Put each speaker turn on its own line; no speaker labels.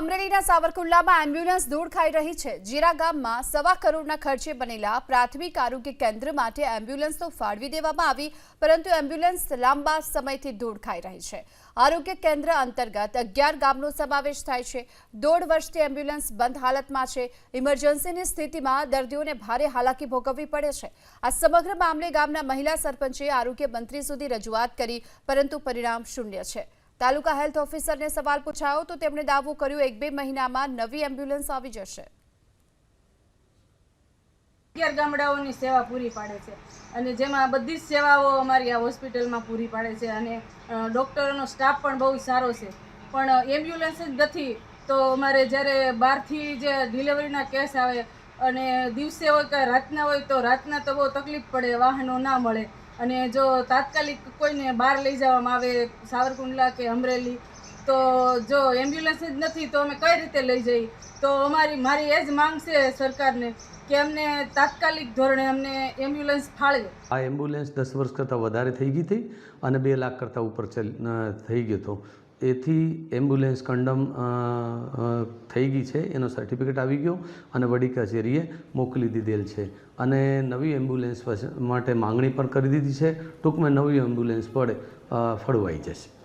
અમરેલીના સાવરકુંડલામાં એમ્બ્યુલન્સ દૂર ખાઈ રહી છે. જીરા ગામમાં સવા કરોડના ખર્ચે બનેલા પ્રાથમિક આરોગ્ય કેન્દ્ર માટે એમ્બ્યુલન્સ તો ફાળવી દેવામાં આવી, પરંતુ એમ્બ્યુલન્સ લાંબા સમયથી દૂર ખાઈ રહી છે. આરોગ્ય કેન્દ્ર અંતર્ગત અગિયાર ગામનો સમાવેશ થાય છે. દોઢ વર્ષથી એમ્બ્યુલન્સ બંધ હાલતમાં છે. ઇમરજન્સીની સ્થિતિમાં દર્દીઓને ભારે હાલાકી ભોગવવી પડે છે. આ સમગ્ર મામલે ગામના મહિલા સરપંચે આરોગ્ય મંત્રી સુધી રજૂઆત કરી, પરંતુ પરિણામ શૂન્ય છે. તાલુકા હેલ્થ ઓફિસરને સવાલ પૂછાયો તો તેમણે દાવો કર્યો, એક બે મહિનામાં નવી એમ્બ્યુલન્સ આવી જશે.
અગિયાર ગામડાઓની સેવા પૂરી પાડે છે અને જેમાં બધી જ સેવાઓ અમારી આ હોસ્પિટલમાં પૂરી પાડે છે અને ડૉક્ટરોનો સ્ટાફ પણ બહુ સારો છે. પણ એમ્બ્યુલન્સ જ નથી તો અમારે જ્યારે બહારથી જે ડિલિવરીના કેસ આવે અને દિવસે હોય કે રાતના હોય તો રાતના તો બહુ તકલીફ પડે, વાહનો ના મળે. અને જો તાત્કાલિક કોઈને બહાર લઈ જવામાં આવે સાવરકુંડલા કે અમરેલી, તો જો એમ્બ્યુલન્સ જ નથી, તો અમે કઈ રીતે લઈ જઈએ તો અમારી, મારી એ જ માંગ છે સરકારને કે અમને તાત્કાલિક ધોરણે અમને એમ્બ્યુલન્સ ફાળવે
આ એમ્બ્યુલન્સ દસ વર્ષ કરતાં વધારે થઈ ગઈ હતી અને બે લાખ કરતાં ઉપર થઈ ગયો હતો. એથી એમ્બ્યુલન્સ અ, થઈ ગઈ છે એનો સર્ટિફિકેટ આવી ગયો અને વડી કચેરીએ મોકલી દીધેલ છે. અને નવી એમ્બ્યુલન્સ માટે માંગણી પણ કરી દીધી છે. ટૂંકમાં નવી એમ્બ્યુલન્સ પડે ફળવાઈ જશે.